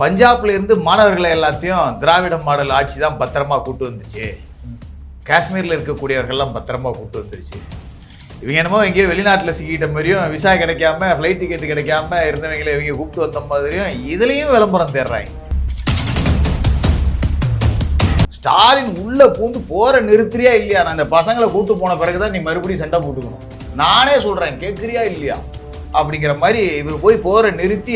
பஞ்சாப்ல இருந்து மாணவர்களை எல்லாத்தையும் திராவிட மாடல் ஆட்சி தான் பத்திரமா கூட்டு வந்துச்சு. காஷ்மீரில் இருக்கக்கூடியவர்கள்லாம் பத்திரமா கூட்டு வந்துருச்சு. இவங்க என்னமோ எங்கேயோ வெளிநாட்டில் சிக்கிட்ட மாதிரியும் விசா கிடைக்காம ஃப்ளைட் டிக்கெட் கிடைக்காம இருந்தவங்களை இவங்க கூப்பிட்டு வந்த மாதிரியும் இதுலேயும் விளம்பரம் தேடுறாங்க ஸ்டாலின் உள்ளே பூந்து போகிற நிறுத்துறியா இல்லையா? நான் இந்த பசங்களை கூட்டு போன பிறகு தான் நீ மறுபடியும் சண்டை போட்டுக்கணும். நானே சொல்கிறேன் கேட்குறியா இல்லையா? அப்படிங்கிற மாதிரி இவர் போய் போகிற நிறுத்தி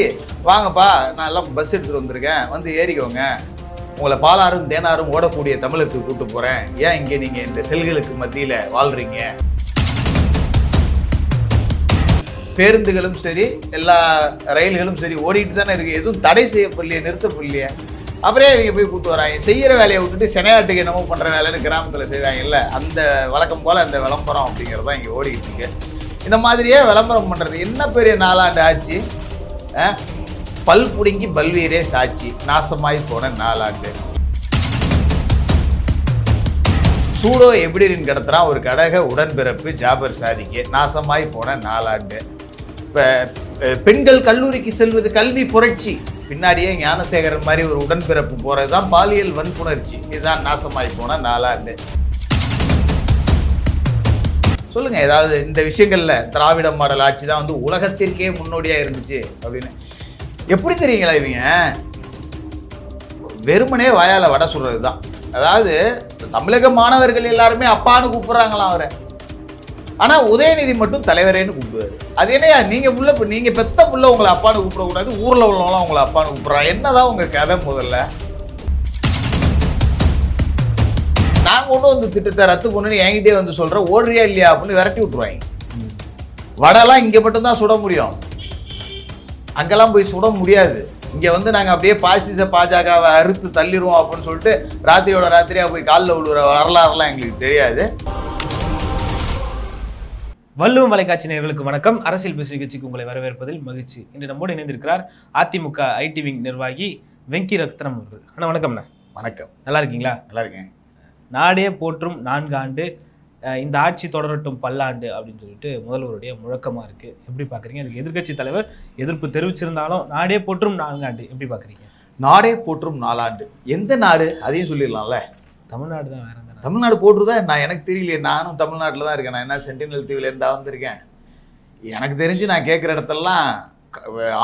வாங்கப்பா நான் எல்லாம் பஸ் எடுத்துகிட்டு வந்திருக்கேன். வந்து ஏறிக்கோங்க. உங்களை பாலாரும் தேனாரும் ஓடக்கூடிய தமிழகத்துக்கு கூட்டு போகிறேன் ஏன் இங்கே நீங்கள் இந்த செல்களுக்கு மத்தியில் வாழ்கிறீங்க பேருந்துகளும் சரி எல்லா ரயில்களும் சரி ஓடிட்டு தானே இருக்குது எதுவும் தடை செய்யப்படலையே நிறுத்தப்படலையே. அப்புறம் இவங்க போய் கூப்பிட்டு வராங்க. செய்கிற வேலையை விட்டுட்டு செனையாட்டுக்கு என்னமோ பண்ணுற வேலைன்னு கிராமத்தில் செய்வாங்க இல்லை அந்த வழக்கம் போல் அந்த விளம்பரம் அப்படிங்கிறது தான் இங்கே ஓடிக்கிட்டு இருக்கு. இந்த மாதிரியே விளம்பரம் பண்ணுறது என்ன பெரிய நாலாண்டு ஆச்சு? பல் புடுங்கி பல்வீரே சாட்சி நாசமாய் போன நாலாண்டு சூடோ எப்படின்னு கிடத்துறான். ஒரு கடக உடன்பிறப்பு ஜாபர் சாதிக்கு. நாசமாய் போன நாலாண்டு இப்போ பெண்கள் கல்லூரிக்கு செல்வது கல்வி புரட்சி. பின்னாடியே ஞானசேகரன் மாதிரி ஒரு உடன்பிறப்பு போகிறது தான் பாலியல் வன்புணர்ச்சி. இதுதான் நாசமாய் போன நாலாண்டு சொல்லுங்க ஏதாவது இந்த விஷயங்களில் திராவிட மாடல் ஆட்சி தான் வந்து உலகத்திற்கே முன்னோடியாக இருந்துச்சு அப்படின்னு. எப்படி தெரியுங்களா இவங்க? வெறுமனே வாயால் வடை சுடுறது தான் அதாவது தமிழக மாணவர்கள் எல்லாருமே அப்பான்னு கூப்பிட்றாங்களாம் அவரை. ஆனால் உதயநிதி மட்டும் தலைவரேன்னு கூப்பிடுவார். அது என்னையா நீங்கள் உள்ள நீங்கள் பெத்த புள்ள உங்களை அப்பான்னு கூப்பிடக்கூடாது ஊரில் உள்ளவங்களாம் உங்களை அப்பான்னு கூப்பிட்றான் என்னதான் உங்கள் கதை முதல்ல? கொண்டு வந்து திட்டத்தை ரத்து பண்ணுன்னு என்கிட்டயே வந்து சொல்றேன் ஓடுறியா இல்லையா அப்படின்னு விரட்டி விட்டுருவாங்க. வடைலாம் இங்க மட்டும்தான் சுட முடியும். அங்கெல்லாம் போய் சுட முடியாது. இங்க வந்து நாங்க அப்படியே பாசிச பாஜகவை அறுத்து தள்ளிடுவோம் அப்படின்னு சொல்லிட்டு ராத்திரியோட ராத்திரியா போய் காலில் விழுற வரலாறுலாம் எங்களுக்கு தெரியாது. வள்ளுவம் வலைக்காட்சி நேயர்களுக்கு வணக்கம். அரசியல் பேசு நிகழ்ச்சிக்கு உங்களை வரவேற்பதில் மகிழ்ச்சி. இன்று நம்மோடு இணைந்திருக்கிறார் அதிமுக ஐடி விங் நிர்வாகி வெங்கி ரத்னம் அவர்கள். அண்ணா வணக்கம்ண்ணா. வணக்கம். நல்லா இருக்கீங்களா? நல்லா இருக்கேன். நாடே போற்றும் நான்கு ஆண்டு அஹ் இந்த ஆட்சி தொடரட்டும் பல்லாண்டு அப்படின்னு சொல்லிட்டு முதல்வருடைய முழக்கமா இருக்கு. எப்படி பாக்குறீங்க? அதுக்கு எதிர்க்கட்சி தலைவர் எதிர்ப்பு தெரிவிச்சிருந்தாலும் நாடே போற்றும் நான்கு ஆண்டு எப்படி பாக்குறீங்க? நாடே போற்றும் நாலாண்டு எந்த நாடு? அதையும் சொல்லிடலாம்ல. தமிழ்நாடு தான் வேற? தமிழ்நாடு போட்டுருதா? நான் எனக்கு தெரியலையே. நானும் தமிழ்நாட்டில் தான் இருக்கேன். நான் என்ன சென்டினல் தீவுல இருந்தா வந்திருக்கேன். எனக்கு தெரிஞ்சு நான் கேட்குற இடத்தெல்லாம்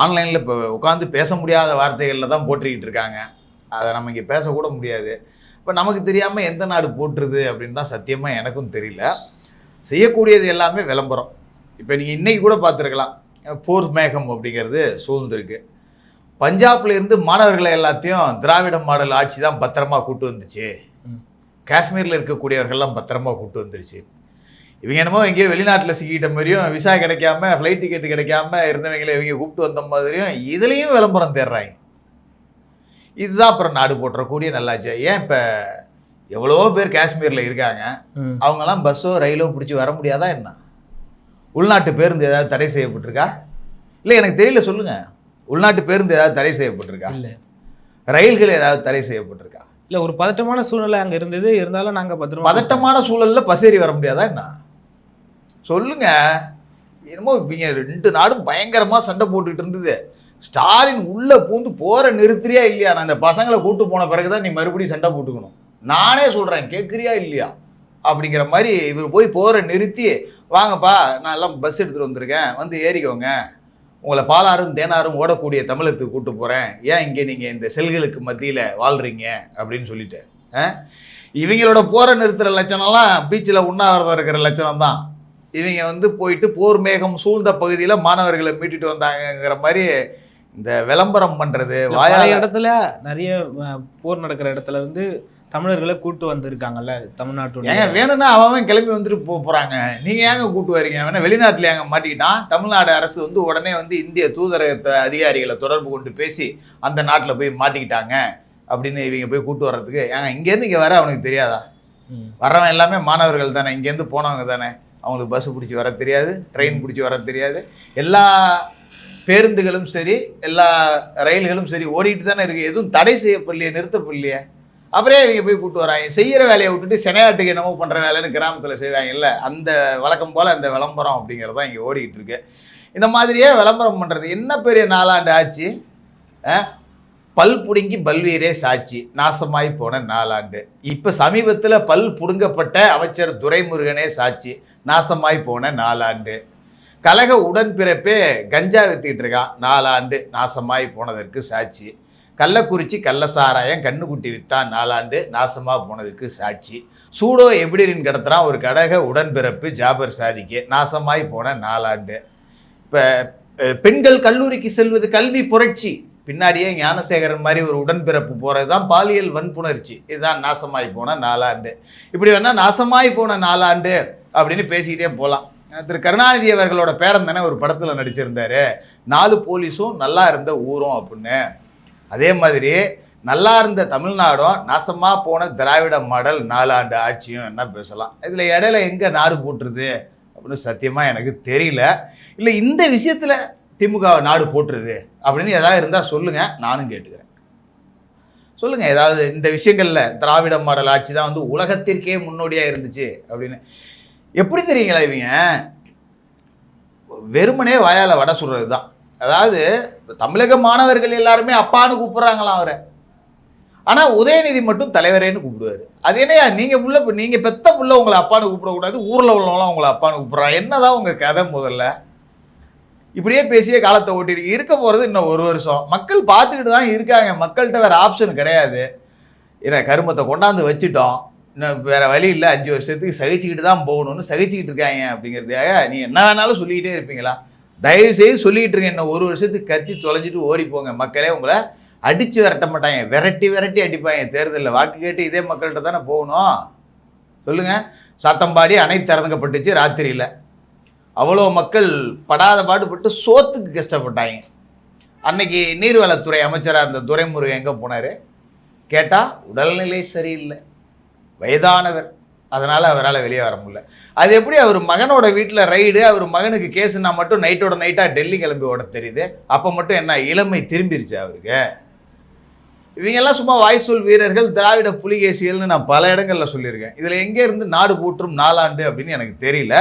ஆன்லைனில் இப்போ உட்காந்து பேச முடியாத வார்த்தைகளில் தான் போட்டுக்கிட்டு இருக்காங்க. அதை நம்ம இங்கே பேசக்கூட முடியாது. இப்போ நமக்கு தெரியாமல் எந்த நாடு போட்டுருது அப்படின்னு தான் சத்தியமாக எனக்கும் தெரியல. செய்யக்கூடியது எல்லாமே விளம்பரம். இப்போ நீங்கள் இன்னைக்கு கூட பார்த்துருக்கலாம். போர் மேகம் அப்படிங்கிறது சூழ்ந்திருக்கு பஞ்சாப்ல இருந்து மாணவர்களை எல்லாத்தையும் திராவிட மாடல் ஆட்சி தான் பத்திரமா கூட்டு வந்துச்சு. காஷ்மீரில் இருக்கக்கூடியவர்கள்லாம் பத்திரமா கூட்டு வந்துருச்சு. இவங்க என்னமோ எங்கேயோ வெளிநாட்டில் சிக்கிட்ட மாதிரியும் விசா கிடைக்காம ஃப்ளைட் டிக்கெட் கிடைக்காம இருந்தவங்களை இவங்க கூப்பிட்டு வந்த மாதிரியும் இதுலேயும் விளம்பரம் தேடுறாங்க. இதுதான் அப்புறம் நாடு போட்டுறக்கூடிய நல்லாச்சு ஏன் இப்போ எவ்வளவோ பேர் காஷ்மீரில் இருக்காங்க. அவங்கெல்லாம் பஸ்ஸோ ரயிலோ பிடிச்சி வர முடியாதா என்ன? உள்நாட்டு பேருந்து ஏதாவது தடை செய்யப்பட்டிருக்கா? இல்லை எனக்கு தெரியல சொல்லுங்க. உள்நாட்டு பேருந்து ஏதாவது தடை செய்யப்பட்டிருக்கா? இல்ல. ரயில்கள் ஏதாவது தடை செய்யப்பட்டிருக்கா? இல்ல ஒரு பதட்டமான சூழ்நிலை அங்க இருந்தது. இருந்தாலும் நாங்க பத்திரமா பதட்டமான சூழல்ல பசேரி வர முடியாதா என்ன? சொல்லுங்க. என்னமோ இவங்க ரெண்டு நாடும் பயங்கரமா சண்டை போட்டுக்கிட்டு இருந்தது. ஸ்டாலின் உள்ளே பூந்து போகிற நிறுத்துறியா இல்லையா? நான் இந்த பசங்களை கூட்டு போன பிறகு தான் நீ மறுபடியும் சண்டை போட்டுக்கணும். நானே சொல்கிறேன் கேட்குறியா இல்லையா? அப்படிங்கிற மாதிரி இவர் போய் போகிற நிறுத்தி வாங்கப்பா நான் எல்லாம் பஸ் எடுத்துகிட்டு வந்திருக்கேன் வந்து ஏறிக்கோங்க. உங்களை பாலாறும் தேனாரும் ஓடக்கூடிய தமிழகத்துக்கு கூட்டு போகிறேன் ஏன் இங்கே நீங்கள் இந்த செல்களுக்கு மத்தியில் வாழ்கிறீங்க அப்படின்னு சொல்லிட்டு. ஆ? இவங்களோட போகிற நிறுத்துகிற லட்சணம்லாம் பீச்சில் உண்ணாவிரதம் இருக்கிற லட்சணம் தான் இவங்க வந்து போயிட்டு போர் மேகம் சூழ்ந்த பகுதியில் மாணவர்களை மீட்டுட்டு வந்தாங்கங்கிற மாதிரி இந்த விளம்பரம் பண்றது பல இடத்துல நிறைய போர் நடக்கிற இடத்துல இருந்து தமிழர்களை கூட்டு வந்திருக்காங்கல்ல தமிழ்நாட்டுடைய ஏங்க வேணும்னா அவன் கிளம்பி வந்துட்டு போக போறாங்க. நீங்க ஏங்க கூட்டு வரீங்க? வேணா வெளிநாட்டுல ஏங்க மாட்டிக்கிட்டான்? தமிழ்நாடு அரசு வந்து உடனே வந்து இந்திய தூதரகத்தை அதிகாரிகளை தொடர்பு கொண்டு பேசி அந்த நாட்டுல போய் மாட்டிக்கிட்டாங்க. அப்படின்னு இவங்க போய் கூட்டு வர்றதுக்கு ஏங்க இங்கேருந்து இங்கே வர அவனுக்கு தெரியாதா. வர்றவன் எல்லாமே மாணவர்கள் தானே இங்கேருந்து போனவங்க தானே. அவங்களுக்கு பஸ் பிடிச்சி வர தெரியாது ட்ரெயின் பிடிச்சி வர தெரியாது. எல்லா பேருந்துகளும் சரி எல்லா ரயில்களும் சரி ஓடிட்டு தானே இருக்குது எதுவும் தடை செய்யப்படலையே நிறுத்தப்படலையே. அப்புறம் இவங்க போய் கூப்பிட்டு வராங்க. செய்கிற வேலையை விட்டுட்டு செனையாட்டுக்கு என்னமோ பண்ணுற வேலைன்னு கிராமத்தில் செய்வாங்கல்ல அந்த வழக்கம் போல் அந்த விளம்பரம் அப்படிங்கிறது தான் இங்கே ஓடிக்கிட்டு இருக்கு. இந்த மாதிரியே விளம்பரம் பண்ணுறது என்ன பெரிய நாலாண்டு ஆச்சு? பல் புடுங்கி பல்வீரே சாட்சி. நாசமாய் போன நாலாண்டு இப்போ சமீபத்தில் பல் புடுங்கப்பட்ட அமைச்சர் துரைமுருகனே சாட்சி. நாசமாய் போன நாலாண்டு கழக உடன்பிறப்பே கஞ்சா வித்துக்கிட்டு இருக்கான் நாலாண்டு நாசமாய் போனதற்கு சாட்சி. கள்ளக்குறிச்சி கள்ளசாராயம் கண்ணுக்குட்டி வித்தான் நாலாண்டு நாசமாக போனதுக்கு சாட்சி. சூடோ எப்படின்னு கிடத்துறான் ஒரு கடக உடன்பிறப்பு ஜாபர் சாதிக்கு. நாசமாய் போன நாலாண்டு. இப்போ பெண்கள் கல்லூரிக்கு செல்வது கல்வி புரட்சி. பின்னாடியே ஞானசேகரன் மாதிரி ஒரு உடன்பிறப்பு போகிறது தான் பாலியல் வன்புணர்ச்சி. இதுதான் நாசமாய் போன நாலாண்டு. இப்படி வேணால் நாசமாய் போன நாலாண்டு அப்படின்னு பேசிக்கிட்டே போகலாம் திரு கருணாநிதி அவர்களோட பேரன் தானே ஒரு படத்தில் நடிச்சிருந்தாரு. நாலு போலீஸும் நல்லா இருந்த ஊரும் அப்படின்னு. அதே மாதிரி நல்லா இருந்த தமிழ்நாடும் நாசமாக போன திராவிட மாடல் நாலாண்டு ஆட்சியும் என்ன பேசலாம். இதில் இடையில எங்கே நாடு போட்டுருது அப்படின்னு சத்தியமாக எனக்கு தெரியல. இல்லை இந்த விஷயத்தில் திமுக நாடு போட்டுருது அப்படின்னு ஏதாவது இருந்தால் சொல்லுங்கள் நானும் கேட்டுக்கிறேன். சொல்லுங்கள் ஏதாவது இந்த விஷயங்களில் திராவிட மாடல் ஆட்சி தான் வந்து உலகத்திற்கே முன்னோடியாக இருந்துச்சு அப்படின்னு. எப்படி தெரியுங்களா இவங்க? வெறுமனே வாயால் வடை சுடுறது தான் அதாவது தமிழக மாணவர்கள் எல்லாருமே அப்பான்னு கூப்பிட்றாங்களாம் அவரை. ஆனால் உதயநிதி மட்டும் தலைவரேன்னு கூப்பிடுவாரு. அது என்னையா நீங்கள் உள்ள இப்போ நீங்கள் பெத்த புள்ள உங்களை அப்பான்னு கூப்பிடக்கூடாது ஊரில் உள்ளவங்களாம் உங்களை அப்பான்னு கூப்பிட்றான் என்னதான் உங்கள் கதை முதல்ல? இப்படியே பேசியே காலத்தை ஓட்டிருக்கு இருக்க போகிறது இன்னும் ஒரு வருஷம். மக்கள் பார்த்துக்கிட்டு தான் இருக்காங்க. மக்கள்கிட்ட வேறு ஆப்ஷன் கிடையாது. ஏன்னா கருமத்தை கொண்டாந்து வச்சுட்டோம். வேற வழி இல்லை. அஞ்சு வருஷத்துக்கு சகிச்சுக்கிட்டு தான் போகணும்னு சகிச்சுக்கிட்டு இருக்காங்க அப்படிங்கிறதுக்காக நீ என்ன வேணாலும் சொல்லிக்கிட்டே இருப்பீங்களா? தயவு செய்து சொல்லிக்கிட்டு இருங்க இன்னும் ஒரு வருஷத்துக்கு கத்தி தொலைஞ்சிட்டு ஓடி போங்க மக்களே உங்களை அடித்து விரட்ட மாட்டாங்க. விரட்டி விரட்டி அடிப்பாங்க. தேர்தலில் வாக்கு கேட்டு இதே மக்கள்கிட்ட தானே போகணும். சொல்லுங்கள் சத்தம்பாடி அணை திறந்துக்கப்பட்டுச்சு. ராத்திரியில். அவ்வளோ மக்கள் படாத பாடுபட்டு சோத்துக்கு கஷ்டப்பட்டாங்க. அன்னைக்கு நீர்வளத்துறை அமைச்சராக இருந்த துரைமுருகன் எங்கே போனார்? கேட்டால் உடல்நிலை சரியில்லை. வயதானவர். அதனால் அவரால் வெளியே வர முடியல. அது எப்படி அவர் மகனோட வீட்டில் ரைடு அவர் மகனுக்கு கேஸுனா மட்டும் நைட்டோட நைட்டாக டெல்லி கிளம்பி ஓட தெரியுது. அப்போ மட்டும் என்ன இளமை திரும்பிருச்சு அவருக்கு. இவங்கெல்லாம் சும்மா வாய்சொல் வீரர்கள் திராவிட புலிகேசிகள்னு நான் பல இடங்களில் சொல்லியிருக்கேன். இதில் எங்கே இருந்து நாடு போற்றும் நாலாண்டு அப்படின்னு எனக்கு தெரியல.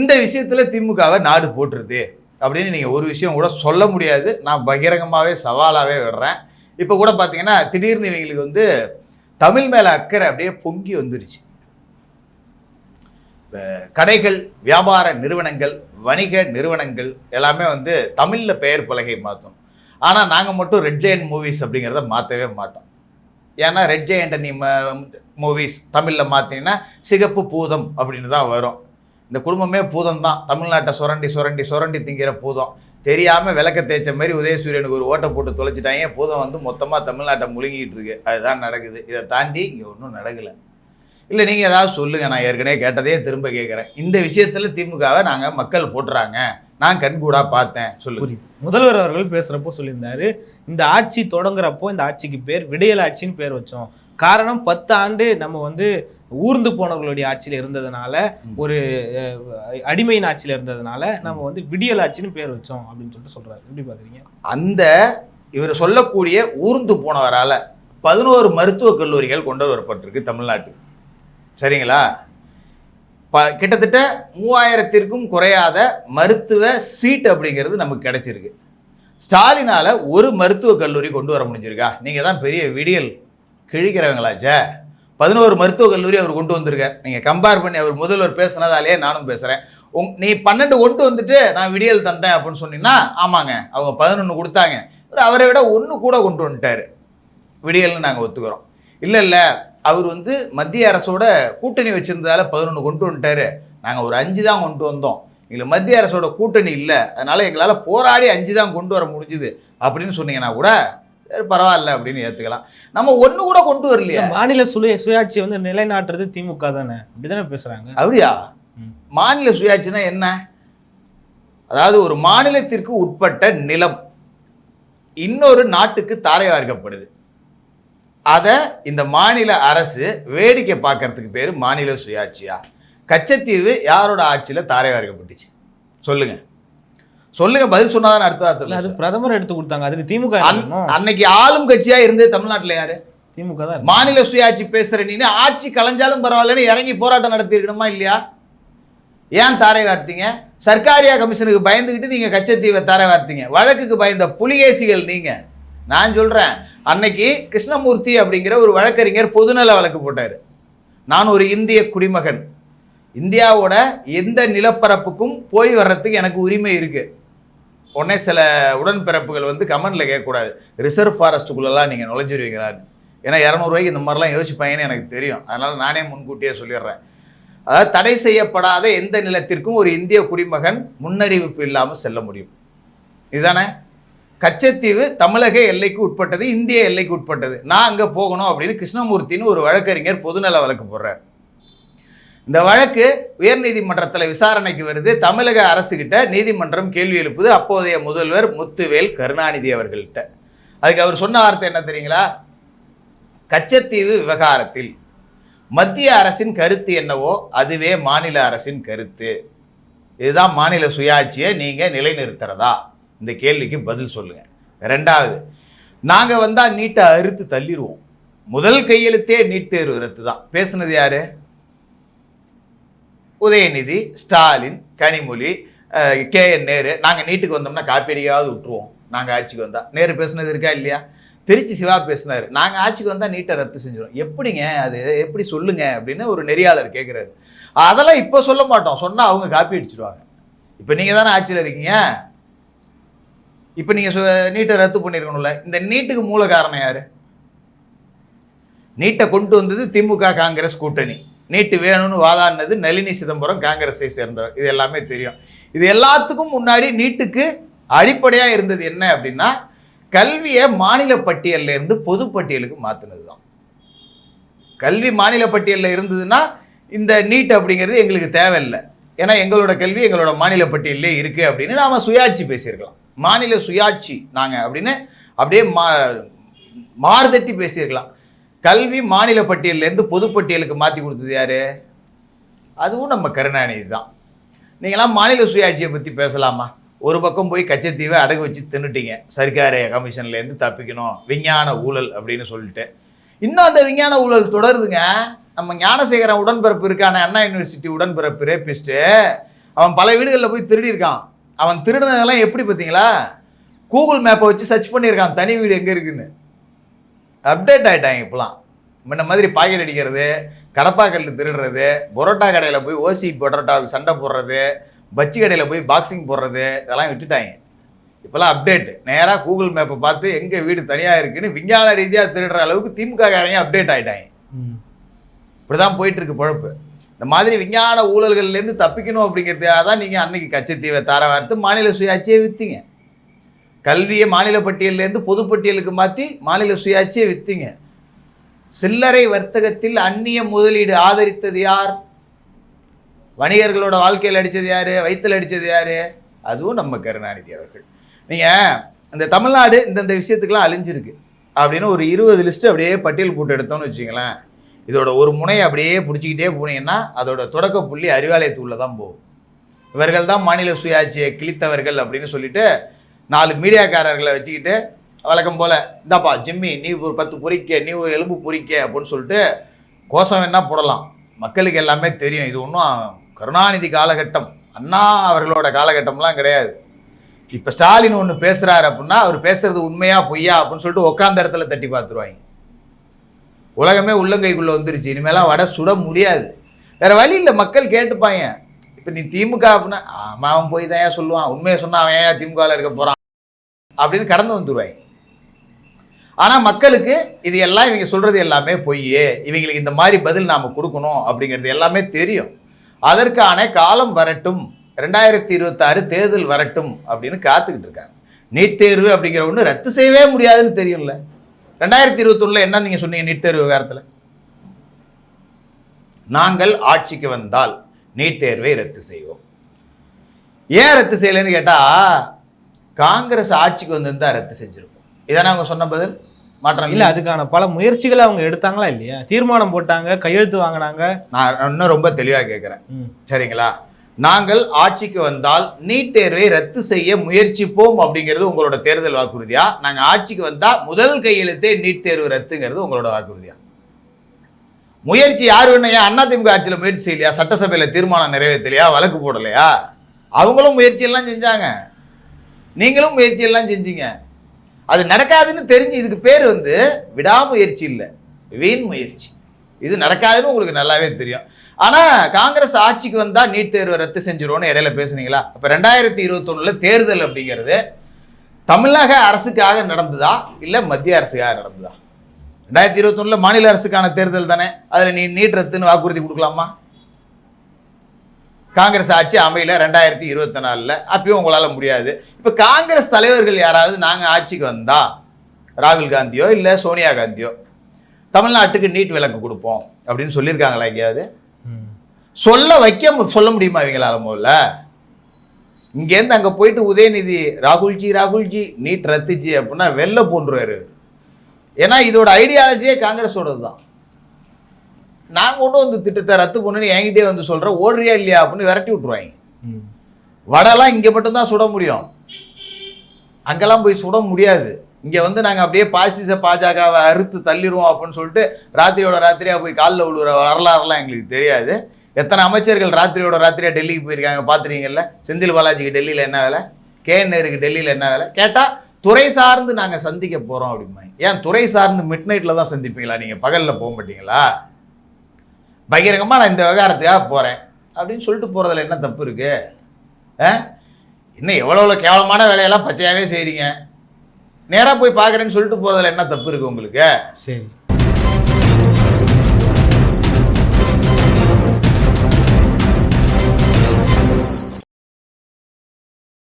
இந்த விஷயத்தில் திமுகவை நாடு போட்டுருது அப்படின்னு நீங்கள் ஒரு விஷயம் கூட சொல்ல முடியாது. நான் பகிரங்கமாகவே சவாலாகவே விடுறேன். இப்போ கூட பார்த்தீங்கன்னா திடீர்னு இவங்களுக்கு வந்து தமிழ் மேலே அக்கறை அப்படியே பொங்கி வந்துருச்சு. கடைகள் வியாபார நிறுவனங்கள் வணிக நிறுவனங்கள் எல்லாமே வந்து தமிழில் பெயர் பலகை மாற்றும் ஆனால் நாங்கள் மட்டும் ரெட் ஜெயண்ட் மூவிஸ் அப்படிங்கிறத மாற்றவே மாட்டோம். ஏன்னா ரெட் ஜெயண்ட் நீ மூவிஸ் தமிழில் மாற்றினீங்கன்னா சிகப்பு பூதம் அப்படின்னு தான் வரும். இந்த குடும்பமே பூதம் தான் தமிழ்நாட்டை சுரண்டி சுரண்டி சுரண்டி திங்கிற பூதம். தெரியாமல் விளக்க தேய்ச்ச மாதிரி உதயசூரியனுக்கு ஒரு ஓட்டை போட்டு தொலைச்சிட்டாங்க போதும் வந்து மொத்தமாக தமிழ்நாட்டை முழுங்கிட்டு இருக்கு. அதுதான் நடக்குது. இதை தாண்டி இங்கே ஒன்றும் நடக்கலை. இல்லை நீங்கள் ஏதாவது சொல்லுங்கள் நான் ஏற்கனவே கேட்டதே திரும்ப கேட்குறேன் இந்த விஷயத்தில் திமுகவை நாங்கள் மக்கள் போட்டுறாங்க. நான் கண்கூடாக பார்த்தேன். சொல்லு முதல்வர் அவர்கள் பேசுகிறப்போ சொல்லியிருந்தாரு இந்த ஆட்சி தொடங்குறப்போ இந்த ஆட்சிக்கு பேர் விடியல் ஆட்சின்னு பேர் வச்சோம். காரணம் பத்து ஆண்டு நம்ம வந்து ஊர்ந்து போனவர்களுடைய ஆட்சியில இருந்ததுனால. ஒரு அடிமையின் ஆட்சியில இருந்ததுனால நம்ம வந்து விடியல் ஆட்சின்னு பேர் வச்சோம் அப்படின்னு சொல்லிட்டு சொல்றாரு. எப்படி பாக்குறீங்க? அந்த இவர் சொல்லக்கூடிய ஊர்ந்து போனவரால் பதினோரு மருத்துவக் கல்லூரிகள் கொண்டு வரப்பட்டிருக்கு தமிழ்நாட்டுக்கு சரிங்களா? ப கிட்டத்தட்ட மூவாயிரத்திற்கும் குறையாத மருத்துவ சீட் அப்படிங்கிறது நமக்கு கிடைச்சிருக்கு. ஸ்டாலினால் ஒரு மருத்துவக் கல்லூரி கொண்டு வர முடிஞ்சிருக்கா? நீங்கள் தான் பெரிய விடியல் கிழிக்கிறவங்களாச்சே. பதினோரு மருத்துவக் கல்லூரி அவர் கொண்டு வந்திருக்கார். நீங்கள் கம்பேர் பண்ணி அவர் முதல்வர் பேசுனதாலேயே நானும் பேசுகிறேன் உங் நீ பன்னெண்டு கொண்டு வந்துட்டு நான் விடியல் தந்தேன் அப்படின்னு சொன்னீங்கன்னா ஆமாங்க அவங்க பதினொன்று கொடுத்தாங்க. அவரை விட ஒன்று கூட கொண்டு வந்துட்டார். விடியல்னு நாங்கள் ஒத்துக்கிறோம். இல்லை இல்லை அவர் வந்து மத்திய அரசோட கூட்டணி வச்சுருந்ததால் பதினொன்று கொண்டு வந்துட்டாரு. நாங்கள் ஒரு அஞ்சு தான் கொண்டு வந்தோம். எங்களுக்கு மத்திய அரசோட கூட்டணி இல்லை. அதனால் எங்களால் போராடி அஞ்சு தான் கொண்டு வர முடிஞ்சுது. அப்படின்னு சொன்னீங்கன்னா கூட சரி பரவாயில்ல அப்படின்னு ஏற்றுக்கலாம் நம்ம ஒன்று கூட கொண்டு வரலையா. மாநில சுய சுயாட்சியை வந்து நிலைநாட்டுறது திமுக தானே? அப்படிதானே பேசுறாங்க. அப்படியா? ம். மாநில சுயாட்சினா என்ன? அதாவது ஒரு மாநிலத்திற்கு உட்பட்ட நிலம் இன்னொரு நாட்டுக்கு தாரை வார்க்கப்படுது அதை இந்த மாநில அரசு வேடிக்கை பார்க்கறதுக்கு பேர் மாநில சுயாட்சியா? கச்சத்தீவு யாரோட ஆட்சியில் தாரை வார்க்கப்பட்டுச்சு சொல்லுங்க. சொல்லுங்க பதில் சொன்னாதான் அடுத்த இல்ல அது வார்த்தை பிரதமர் எடுத்து கொடுத்தாங்க. அதுக்கு திமுக. அன்னைக்கு ஆளும் கட்சியா இருந்தது தமிழ்நாட்டுல யாரு? திமுக தான். மாநில சுயாட்சி பேசுற நீ ஆட்சி கலைஞ்சாலும் பரவாயில்லன்னு இறங்கி போராட்டம் நடத்தி இருக்கணுமா இல்லையா? ஏன் தாரை வார்த்தீங்க? சர்க்காரியா கமிஷனுக்கு பயந்துக்கிட்டு நீங்க கச்சத்தீவை தாரை வார்த்தீங்க. வழக்குக்கு பயந்த புலிகேசிகள் நீங்க. நான் சொல்றேன் அன்னைக்கு கிருஷ்ணமூர்த்தி அப்படிங்கிற ஒரு வழக்கறிஞர் பொதுநல வழக்கு போட்டார். நான் ஒரு இந்திய குடிமகன். இந்தியாவோட எந்த நிலப்பரப்புக்கும் போய் வர்றதுக்கு எனக்கு உரிமை இருக்கு. உடனே சில உடன்பிறப்புகள் வந்து கமெண்ட்டில் கேட்கக்கூடாது. ரிசர்வ் ஃபாரஸ்ட்டுக்குள்ளெல்லாம் நீங்கள் நுழைஞ்சிருவீங்களான்னு ஏன்னா இரநூறுவாய்க்கு இந்த மாதிரிலாம் யோசிப்பாங்கன்னு எனக்கு தெரியும். அதனால் நானே முன்கூட்டியே சொல்லிடுறேன். அதாவது தடை செய்யப்படாத எந்த நிலத்திற்கும் ஒரு இந்திய குடிமகன் முன்னறிவிப்பு இல்லாமல் செல்ல முடியும். இதுதானே? கச்சத்தீவு தமிழக எல்லைக்கு உட்பட்டது இந்திய எல்லைக்கு உட்பட்டது. நான் அங்கே போகணும் அப்படின்னு கிருஷ்ணமூர்த்தின்னு ஒரு வழக்கறிஞர் பொதுநல வழக்கு போடுறார். இந்த வழக்கு உயர்நீதிமன்றத்தில் விசாரணைக்கு வருது. தமிழக அரசுகிட்ட நீதிமன்றம் கேள்வி எழுப்புது. அப்போதைய முதல்வர் முத்துவேல் கருணாநிதி அவர்கள்ட்ட. அதுக்கு அவர் சொன்ன வார்த்தை என்ன தெரியுங்களா? கச்சத்தீவு விவகாரத்தில் மத்திய அரசின் கருத்து என்னவோ அதுவே மாநில அரசின் கருத்து. இதுதான் மாநில சுயாட்சியை நீங்கள் நிலைநிறுத்துறதா? இந்த கேள்விக்கு பதில் சொல்லுங்கள் ரெண்டாவது நாங்கள் வந்தால் நீட்டை அறுத்து தள்ளிடுவோம் முதல் கையெழுத்தே நீட் தேர்வு ரத்து தான் பேசுனது யாரு? உதயநிதி ஸ்டாலின் கனிமொழி கே என் நேரு நாங்கள் நீட்டுக்கு வந்தோம்னா காப்பீடியாவது விட்டுருவோம். நாங்கள் ஆட்சிக்கு வந்தால் நேரு பேசுனது இருக்கா இல்லையா? திருச்சி சிவா பேசினார். நாங்கள் ஆட்சிக்கு வந்தால் நீட்டை ரத்து செஞ்சிடும் எப்படிங்க அது? எப்படி சொல்லுங்க? அப்படின்னு ஒரு நெறியாளர் கேட்குறாரு அதெல்லாம் இப்போ சொல்ல மாட்டோம். சொன்னால் அவங்க காப்பி அடிச்சிடுவாங்க இப்போ நீங்கள் தானே ஆட்சியில் இருக்கீங்க? இப்போ நீங்கள் நீட்டை ரத்து பண்ணியிருக்கணும்ல இந்த நீட்டுக்கு மூல காரணம் யார்? நீட்டை கொண்டு வந்தது திமுக காங்கிரஸ் கூட்டணி. நீட்டு வேணும்னு வாதாடினது நளினி சிதம்பரம் காங்கிரஸை சேர்ந்தவர். இது எல்லாமே தெரியும். இது எல்லாத்துக்கும் முன்னாடி நீட்டுக்கு அடிப்படையாக இருந்தது என்ன அப்படின்னா கல்வியை மாநில பட்டியல்ல இருந்து பொது பட்டியலுக்கு மாற்றினது தான் கல்வி மாநில பட்டியலில் இருந்ததுன்னா இந்த நீட் அப்படிங்கிறது எங்களுக்கு தேவையில்லை. ஏன்னா எங்களோட கல்வி எங்களோட மாநில பட்டியலே இருக்குது அப்படின்னு நாம் சுயாட்சி பேசியிருக்கலாம். மாநில சுயாட்சி நாங்கள் அப்படின்னு அப்படியே மா மாறுதட்டி பேசியிருக்கலாம். கல்வி மாநில பட்டியலேருந்து பொதுப்பட்டியலுக்கு மாற்றி கொடுத்தது யார்? அதுவும் நம்ம கருணாநிதி தான். நீங்களாம் மாநில சுயாட்சியை பற்றி பேசலாமா? ஒரு பக்கம் போய் கச்சத்தீவை அடகு வச்சு தின்னுட்டீங்க. சர்க்கார கமிஷன்லேருந்து தப்பிக்கணும். விஞ்ஞான ஊழல் அப்படின்னு சொல்லிட்டு. இன்னும் அந்த விஞ்ஞான ஊழல் தொடருதுங்க. நம்ம ஞானசேகரன் உடன்பிறப்பு இருக்கான அண்ணா யூனிவர்சிட்டி உடன்பிறப்பு ரேபிஸ்ட்டு. அவன் பல வீடுகளில் போய் திருடியிருக்கான். அவன் திருடினதெல்லாம் எப்படி பார்த்தீங்களா? கூகுள் மேப்பை வச்சு சர்ச் பண்ணியிருக்கான். தனி வீடு எங்கே இருக்குன்னு. அப்டேட் ஆகிட்டாங்க இப்போலாம். முன்ன மாதிரி பாக்கெட் அடிக்கிறது கடப்பாக்கல் திருடுறது பரோட்டா கடையில் போய் ஓசி பரோட்டாவுக்கு சண்டை போடுறது பச்சி கடையில் போய் பாக்ஸிங் போடுறது இதெல்லாம் விட்டுட்டாங்க. இப்போலாம் அப்டேட் நேராக கூகுள் மேப்பை பார்த்து எங்கே வீடு தனியாக இருக்குன்னு விஞ்ஞான ரீதியாக திருடுற அளவுக்கு திமுக காரங்க அப்டேட் ஆகிட்டாங்க. இப்படி தான் போயிட்டுருக்கு பொழப்பு. இந்த மாதிரி விஞ்ஞான ஊழல்கள்லேருந்து தப்பிக்கணும் அப்படிங்கிறதுக்காக தான் நீங்கள் அன்னைக்கு கச்சத்தீவை தார வார்த்து மாநில சுயாட்சியை விற்றீங்க கல்வியை மாநில பட்டியலேருந்து பொதுப்பட்டியலுக்கு மாற்றி மாநில சுயாட்சியை விற்றீங்க சில்லறை வர்த்தகத்தில் அந்நிய முதலீடு ஆதரித்தது யார்? வணிகர்களோட வாழ்க்கையில் அடித்தது யார்? வயிற்றில் அடித்தது யார்? அதுவும் நம்ம கருணாநிதி அவர்கள். நீங்கள் இந்த தமிழ்நாடு இந்தந்த விஷயத்துக்கெலாம் அழிஞ்சிருக்கு. அப்படின்னு ஒரு இருபது லிஸ்ட்டு அப்படியே பட்டியல் போட்டு எடுத்தோம்னு வச்சுங்களேன் இதோட ஒரு முனையை அப்படியே பிடிச்சிக்கிட்டே போனீங்கன்னா அதோட தொடக்க புள்ளி அறிவாலயத்துக்குள்ள தான் போகும். இவர்கள் தான் மாநில சுயாட்சியை கிழித்தவர்கள் அப்படின்னு சொல்லிட்டு நாலு மீடியாக்காரர்களை வச்சுக்கிட்டு வழக்கம் போல் இந்தாப்பா ஜிம்மி நீ ஒரு பத்து பொறிக்க நீ ஒரு எலும்பு பொறிக்க அப்படின்னு சொல்லிட்டு கோஷம் வேணால் போடலாம். மக்களுக்கு எல்லாமே தெரியும். இது ஒன்றும் கருணாநிதி காலகட்டம். அண்ணா அவர்களோட காலகட்டம்லாம் கிடையாது. இப்போ ஸ்டாலின் ஒன்று பேசுகிறாரு அப்படின்னா அவர் பேசுறது உண்மையா பொய்யா அப்படின்னு சொல்லிட்டு உட்காந்த இடத்துல தட்டி பார்த்துருவாங்க. உலகமே உள்ளங்கைக்குள்ளே வந்துருச்சு. இனிமேலாம் வடை சுட முடியாது. வேறு வழி இல்லை. மக்கள் கேட்டுப்பாங்க. இப்போ நீ திமுக அப்படின்னா ஆமாம் அவன் போய் தான் ஏன் சொல்லுவான். உண்மையை சொன்னால் அவன் ஏன் திமுகவில் இருக்க போகிறான் அப்படின்னு கடந்து வந்துடுவாய் ஆனால் மக்களுக்கு இது எல்லாம் இவங்க சொல்கிறது எல்லாமே பொய் இவங்களுக்கு இந்த மாதிரி பதில் நாம் கொடுக்கணும் அப்படிங்கிறது எல்லாமே தெரியும். அதற்கான காலம் வரட்டும். ரெண்டாயிரத்தி இருபத்தாறு தேர்தல் வரட்டும் அப்படின்னு காத்துக்கிட்டு இருக்காங்க. நீட் தேர்வு அப்படிங்கிற ஒன்று ரத்து செய்யவே முடியாதுன்னு தெரியும்ல. ரெண்டாயிரத்தி இருபத்தொன்னில் என்ன நீங்கள் சொன்னீங்க நீட் தேர்வு விவகாரத்தில்? நாங்கள் ஆட்சிக்கு வந்தால் நீட் தேர்வை ரத்து செய்வோம். ஏன் ரத்து செய்யலைன்னு கேட்டால் காங்கிரஸ் ஆட்சிக்கு வந்திருந்தா ரத்து செஞ்சிருப்போம். இதானே அவங்க சொன்ன பதில்? மாற்றம் இல்ல அதுக்கான பல முயற்சிகளை அவங்க எடுத்தாங்களா இல்லையா? தீர்மானம் போட்டாங்க கையெழுத்து வாங்கினாங்க. நான் இன்னும் ரொம்ப தெளிவாக கேட்குறேன். சரிங்களா? நாங்கள் ஆட்சிக்கு வந்தால் நீட் தேர்வை ரத்து செய்ய முயற்சிப்போம் அப்படிங்கிறது உங்களோட தேர்தல் வாக்குறுதியா? நாங்கள் ஆட்சிக்கு வந்தால் முதல் கையெழுத்தே நீட் தேர்வு ரத்துங்கிறது உங்களோட வாக்குறுதியா? முயற்சி யார் வேணும் ஏன் அதிமுக ஆட்சியில் முயற்சி செய்யலையா? சட்டசபையில் தீர்மானம் நிறைவேற்றலையா? வழக்கு போடலையா? அவங்களும் முயற்சியெல்லாம் செஞ்சாங்க. நீங்களும் முயற்சியெல்லாம் செஞ்சீங்க. அது நடக்காதுன்னு தெரிஞ்சு இதுக்கு பேர் வந்து விடாமுயற்சி இல்லை. வீண் முயற்சி. இது நடக்காதுன்னு உங்களுக்கு நல்லாவே தெரியும். ஆனால் காங்கிரஸ் ஆட்சிக்கு வந்தால் நீட் தேர்வை ரத்து செஞ்சிருவோன்னு இடையில பேசுனீங்களா? அப்போ ரெண்டாயிரத்தி இருபத்தொன்னுல தேர்தல் அப்படிங்கிறது தமிழக அரசுக்காக நடந்ததா? இல்லை மத்திய அரசுக்காக நடந்ததா? ரெண்டாயிரத்தி இருபத்தொன்னுல மாநில அரசுக்கான தேர்தல் தானே? அதுல நீ நீட் ரத்துன்னு வாக்குறுதி கொடுக்கலாமா? காங்கிரஸ் ஆட்சி அமையல ரெண்டாயிரத்தி இருபத்தி நாலில். அப்பயும் உங்களால் முடியாது. இப்போ காங்கிரஸ் தலைவர்கள் யாராவது நாங்கள் ஆட்சிக்கு வந்தா ராகுல் காந்தியோ இல்லை சோனியா காந்தியோ தமிழ்நாட்டுக்கு நீட் விலக்கு கொடுப்போம் அப்படின்னு சொல்லியிருக்காங்களா எங்கேயாவது. சொல்ல வைக்க சொல்ல முடியுமா இவங்களால முதல்ல? இங்கேருந்து அங்கே போயிட்டு உதயநிதி ராகுல்ஜி ராகுல்ஜி நீட் ரத்துஜி அப்படின்னா வெளில போன்றுவாரு ஏன்னா இதோட ஐடியாலஜியே காங்கிரஸோடது தான் நான் கொண்டு வந்து திட்டத்தை ரத்து பண்ணுன்னு என்கிட்டயே வந்து சொல்கிறேன் ஓடுறியா இல்லையா அப்படின்னு விரட்டி விட்ருவாங்க. வடைலாம் இங்கே மட்டும்தான் சுட முடியும். அங்கெல்லாம் போய் சுட முடியாது. இங்கே வந்து நாங்கள் அப்படியே பாசிச பாஜகவை அறுத்து தள்ளிடுவோம் அப்படின்னு சொல்லிட்டு ராத்திரியோட ராத்திரியாக போய் காலில் விழுகிற வரலாறுலாம் எங்களுக்கு தெரியாது. எத்தனை அமைச்சர்கள் ராத்திரியோட ராத்திரியாக டெல்லிக்கு போயிருக்காங்க பார்த்துறீங்கல்ல செந்தில் பாலாஜிக்கு டெல்லியில் என்ன வேலை? கே நேருக்கு டெல்லியில் என்ன வேலை? கேட்டால் துறை சார்ந்து நாங்கள் சந்திக்க போகிறோம் அப்படிம்பாங்க. ஏன் துறை சார்ந்து மிட் நைட்டில் தான் சந்திப்பீங்களா? நீங்கள் பகலில் போக மாட்டீங்களா? பகிரங்கமாக நான் இந்த விவகாரத்துக்காக போகிறேன் அப்படின்னு சொல்லிட்டு போகிறதுல என்ன தப்பு இருக்குது ஆ? இன்னும் எவ்வளோ எவ்வளோ கேவலமான வேலையெல்லாம் பச்சையாகவே செய்கிறீங்க நேராக போய் பார்க்குறேன்னு சொல்லிட்டு போகிறதுல என்ன தப்பு இருக்குது உங்களுக்கு? சரி.